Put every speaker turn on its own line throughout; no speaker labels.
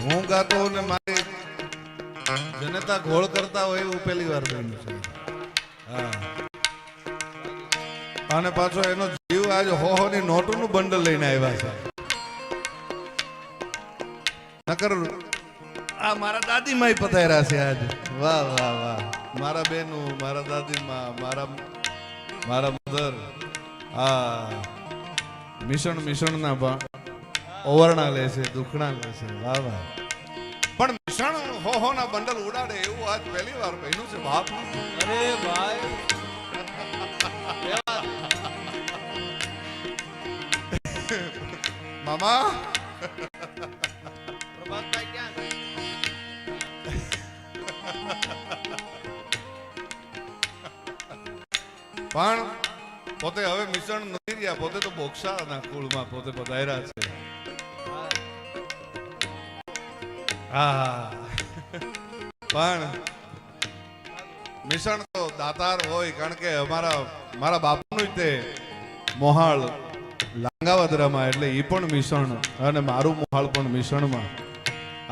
હું ગાતો ને મારી જનતા ઘોળ કરતા હોય એવું પહેલી વાર બન્યું છે. અને પાછો એનો જીવ આજ હો હો ની નોટોનું બંડલ લઈને આવ્યા છે. નકર આ મારા દાદી માય પધાર્યા છે આજ. વાહ વાહ વાહ. મારા બેનું, મારા દાદીમાં, મારા મારા મધર. હા. મિશન મિશણના ઓવરણા લે છે દુખણા લે છે. વાહ વાહ. પણ મિશ્રણ હો હો ના બંડલ ઉડાડે એવું આજ પહેલી વાર બન્યું છે બાપ.
અરે ભાઈ.
મામા.
પ્રભાતભાઈ ક્યાં
પણ પોતે હવે મિશ્રણ નથી રહ્યા પોતે તો બોક્ષાના કુળમાં પોતે પધાર્યા છે. પણ મિશ્રણ તો દાતાર હોય, કારણ કે અમારા, મારા બાપુનું જ તે મોહાળ લાંગાવદરામાં એટલે એ પણ મિશ્રણ અને મારું મોહાળ પણ મિશ્રણમાં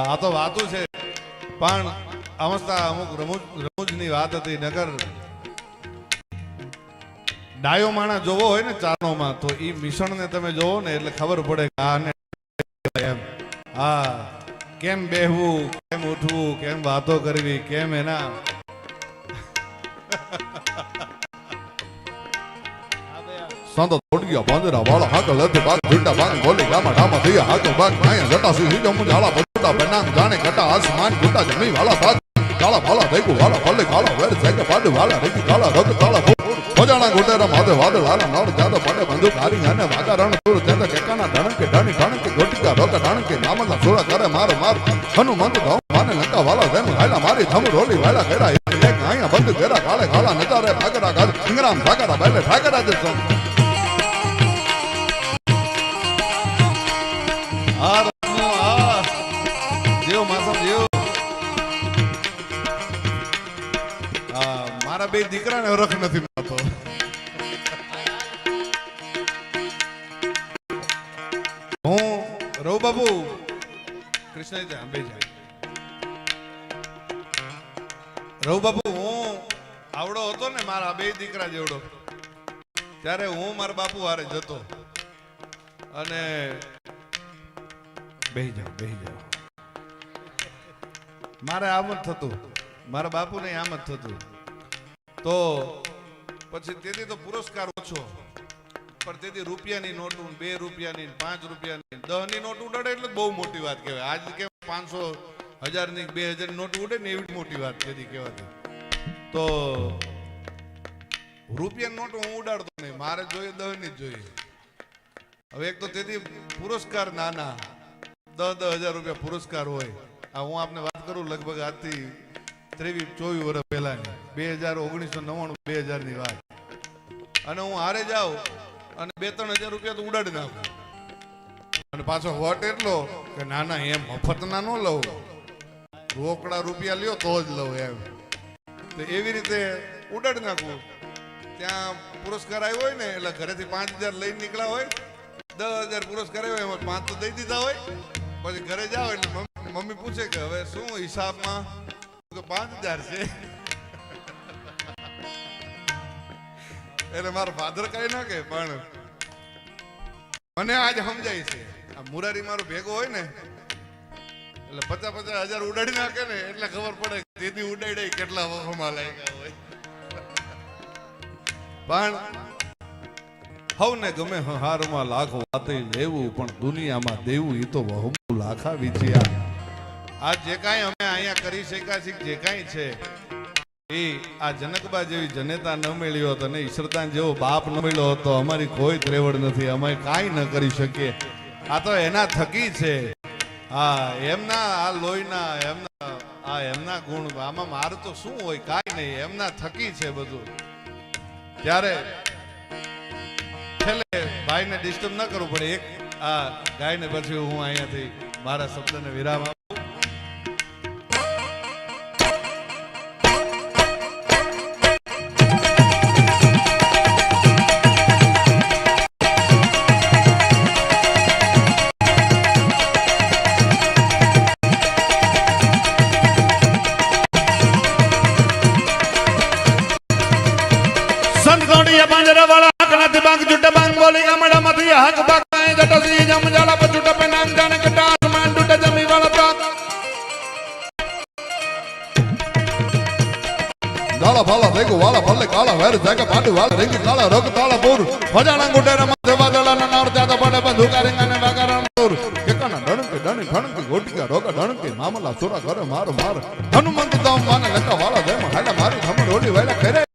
આ તો વાતું છે. પણ અમસ્તા અમુક રમૂજ, રમૂજની વાત હતી, નગર ડાયો માણા જોવો હોય ને ચારણોમાં, તો એ મિશ્રણને તમે જોવો ને, એટલે ખબર પડે કે આને એમ. હા. કેમ બેહવું? કેમ ઉઠવું? કેમ વાતો કરવી? કેમ એના.
સંત થોડિયા બાંદરા વાળા હાકલ હતી બાગ ગોટિકા રોક કે નામલા સોળા કરે મારો માર. હનુમંત ધમ માને લંકા વાલા જેમ હાયલા મારી ધમ રોલી વાલા ગેરા એક આયા બંધ ગેરા કાળે કાળા નજારે ભાગરા ગાજ સિંગરામ ભાગરા બેલે ભાગરા દે સમ.
મારા બે દીકરાને રખ નથી મળતો. હું રવ બાબુ. કૃષ્ણ અંબે જાય રવ બાબુ, હું આવડો હતો ને મારા બે દીકરા જેવડો. ત્યારે હું મારા બાપુ હારે જતો. અને બેહી જાઓ બેહી જાઓ. મારે આમ જ થતું. મારા બાપુને આમ જ થતું. તો પછી તેથી તો પુરસ્કાર ઓછો. પણ તેથી રૂપિયાની નોટું બે રૂપિયાની પાંચ રૂપિયાની દહની નોટ ઉડાડે એટલે બહુ મોટી વાત કહેવાય. આજ કેમ પાંચસો હજારની બે હજારની નોટ ઉડે ને એવી મોટી વાત તેથી કહેવાતી. તો રૂપિયા નોટ હું ઉડાડતો નહીં, મારે જોઈએ, દહની જ જોઈએ. હવે એક તો તેથી પુરસ્કાર નાના દસ દસ હજાર રૂપિયા પુરસ્કાર હોય. આ હું આપને વાત કરું, લગભગ આજથી ત્રેવીસ, ચોવીસ વર્ષ પહેલાની, બે હજાર ઓગણીસો નવ્વાણું, બે હજારની વાત. અને હું હારે જાઉં અને બે ત્રણ હજાર રૂપિયા તો ઉડાડી નાખું. અને પાછો વટ એટલો કે ના ના એમ મફતના ન લઉં. રોકડા રૂપિયા લ્યો તો જ લઉં એમ. તો એવી રીતે ઉડાડી નાખું. ત્યાં પુરસ્કાર આવ્યો હોય ને, એટલે ઘરેથી પાંચ હજાર લઈને નીકળ્યા હોય. દસ હજાર પુરસ્કાર આવ્યો, એમાં પાંચ તો દઈ દીધા હોય. પછી ઘરે જાઓ એટલે મમ્મી પૂછે કે હવે શું હિસાબમાં? પાંચ હજાર છે. એટલે મારો ફાધર કઈ ના કે પણ મને આજ સમજાય છે. આ મુરારી મારો ભેગો હોય ને, એટલે પચાસ પચાસ હજાર ઉડાડી નાખે ને, એટલે ખબર પડે તેથી ઉડાડી કેટલા વખોમાં લાગ્યા હોય. પણ હવને ગમે હારમાં લાખ વાતે લેવું, પણ દુનિયામાં દેવું એ તો બહુ લાખા વિજયા આ જે કાંઈ અમે અહીંયા કરી શક્યા છીએ, જે કાંઈ છે આ જનકબા જેવી જનેતા ન મળ્યો હોત અને ઈશ્વરદાન જેવો બાપ ન મળ્યો હોત અમારી કોઈ ત્રેવડ નથી, અમે કાંઈ ન કરી શકીએ. આ તો એના થકી છે. હા, એમના આ લોહીના, એમના, આ એમના ગુણ, આમાં મારું તો શું હોય, કાંઈ નહીં, એમના થકી છે બધું. ત્યારે છેલ્લે ભાઈને ડિસ્ટર્બ ન કરવું પડે, એક આ ગાયને પછી હું અહીંયાથી મારા શબ્દને વિરામ આપું. બાગ જુટા બાંગ બોલી ગામડામાંથી હાક બાગ કાંઈ જટા સી જમ જાલા પર જુટા પે નામ જાણે કટા આસમાન ટૂટા જમી વાળા તાક ગાળા ફાલા દેગુ વાળા ફલ્લે કાળા વેર જાગે પાટુ વાળા રેંગી કાળા રોગ તાળા પૂર ભજાણા ગુટેરા માથે વાદળા ના નાર જાતા પડે બંધુકા રેંગાને વાગારણ દૂર કેકાના ડણકે ડણી ઠણકે ગોટિકા રોગા ડણકે મામલા સુરા કરે માર માર હનુમંત દામ માને લંકા વાળા દેમ હાલા મારી ખમર રોડી વાળા કરે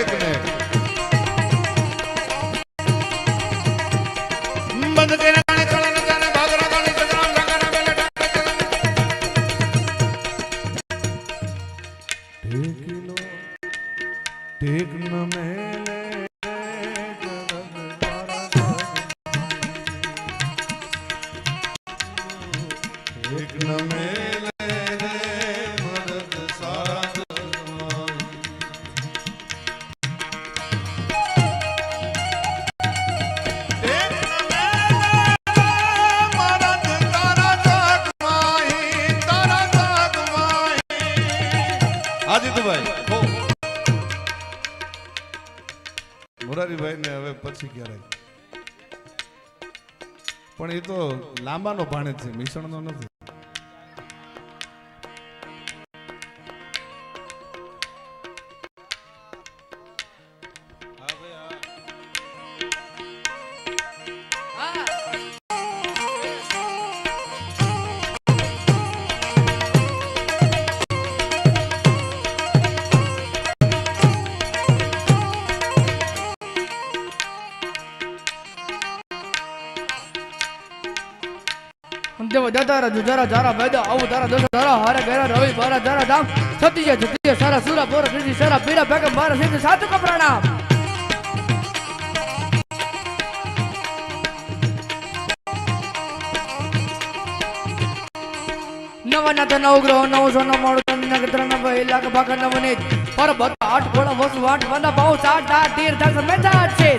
લાંબાનો ભાણે છે મિશ્રણનો નથી.
દેવ દાદારા જુજારા જારા બેદા આવું તારા દોષ તારા હારે ગેરા રવિ બારા જારા ધામ સતીય જતીય સારા સુરા પોર કૃષિ સારા પીરા બેગમ બારા સિદ્ધ સાતુ કપરાણામ નવનાથ નવ ગ્રહ નવ સોનો મોડ નગત્ર નવ લાખ ભાગ નવનીત પર બતા આઠ ગોળા વસુ આઠ વંદા બહુ સાત આઠ તીર થસ મેધા છે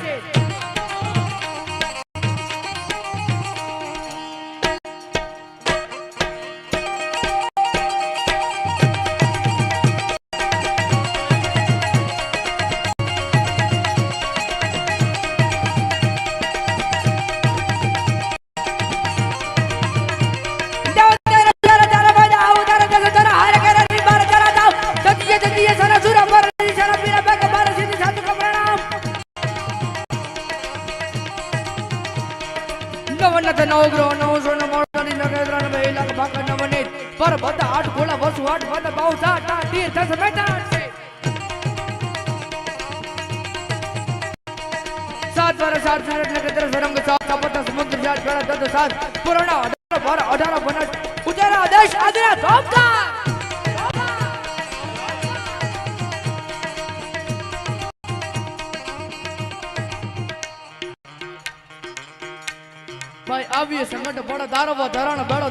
સાત ભાઈ, આવીએ સંગઠ પડો દારવા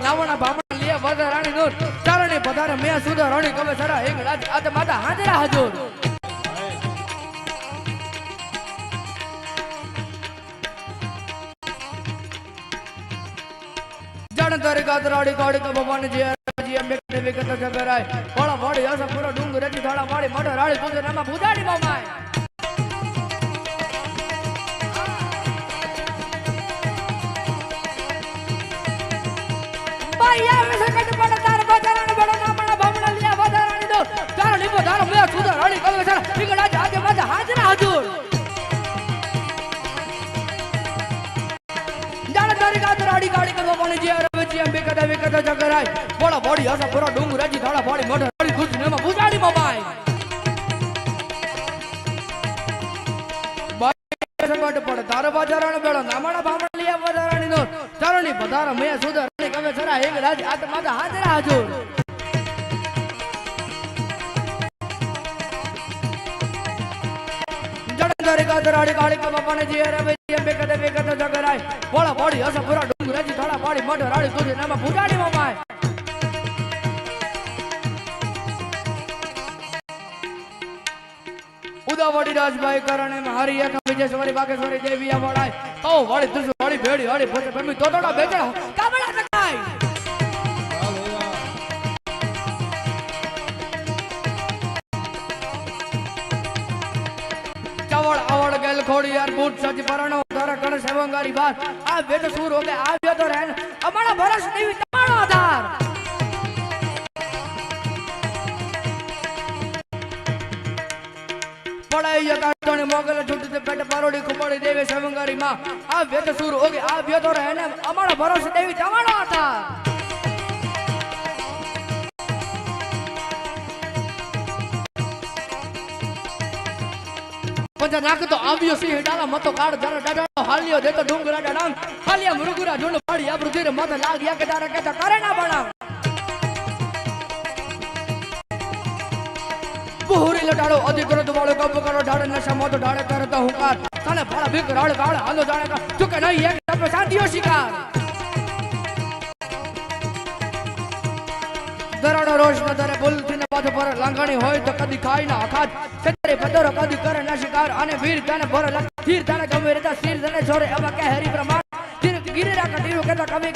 નાવણા બામણા લે વધ રાણી નૂર ચારણી પધારે મેં સુધા રાણી, કવે સરા એક રાજ, આજ માતા હાજરા હજુર. જણ તારી ગાતરાડી કાડી ક ભગવાન જે જી અંબે વિગત જગરાય વાળા ભૂજાડી મામાય બોડી આસા પૂરો ડુંગર થાળા વાડી મઢ. રાડી ખુશ નેમાં ભૂજાડી મામાય સંકટ પડ. તાર બજારણ બેળો નામણા બામણા લિયા દો ચારણી પધાર, મે સુધા. રાડી કવે સરા એક રાજ આત માતા હાજરા હજુર જડંધારી ગાદરાડી પૂરા ડુંગરાજી થાળા પાડી મઢ રાડી ઉદાવાડી કરણે મારી એક વિજેશ્વરી બાગેશ્વરી દેવી આ વડાય ઓ વાળી તુસુ વાળી ભેડી વળી પોતે ભમી તોતોડા બેચડા કાબડા ટકાય ચવળ આવડ ગેલ ખોડી યાર બૂટ, સજ, પરણો તારા કણ, સેવંગારી બાર આ વેદ સૂર હોગે આ તો રહે અમારા ભરસ દેવી તમારો આધાર. પડાઈ કાઢોને મોગલ આવ્યો સિંહ ડાલા મતો કાળ જરા ડાડા હાલ્યો દેતો ડુંગરા ડાડામ હાલ્યા મુરુગુરા ઝુંડ પાડી આબરૂ ધીરે માથે લાગ્યા કે તારા કેતા કરે ના બણાવ બહુરી લટાડો અધિકરો વાળો કબ કરો, ઢાળે નશા મોતો, ઢાળે કરે હુંકાર તને ફાળા ભીખ, રાળ, ગાળ, હાલો જાણે કા. ચૂકે નહીં, એક તપે સાધ્યો શિકાર. દરાડો રોષ ન ધરે, ભૂલથી ને પાછો પર લાંગણી હોય તો કદી ખાય ના અખાત છત્રી પદરો કદી કરે ના શિકાર, અને વીર તને ભરે લખ ધીર તને ગમે રેતા શીર તને છોરે એવા કે હરી પ્રમાણ ધીર ગીરી રાખા ઢીરો કેતા કવિ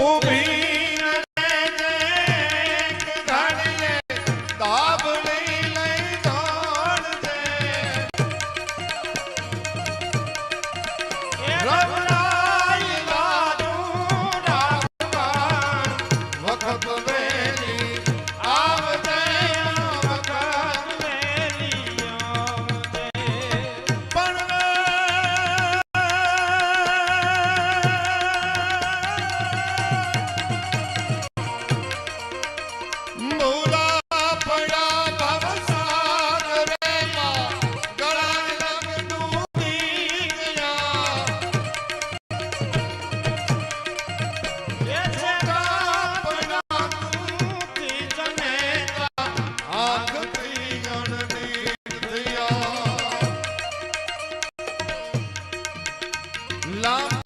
Pupi.
Love.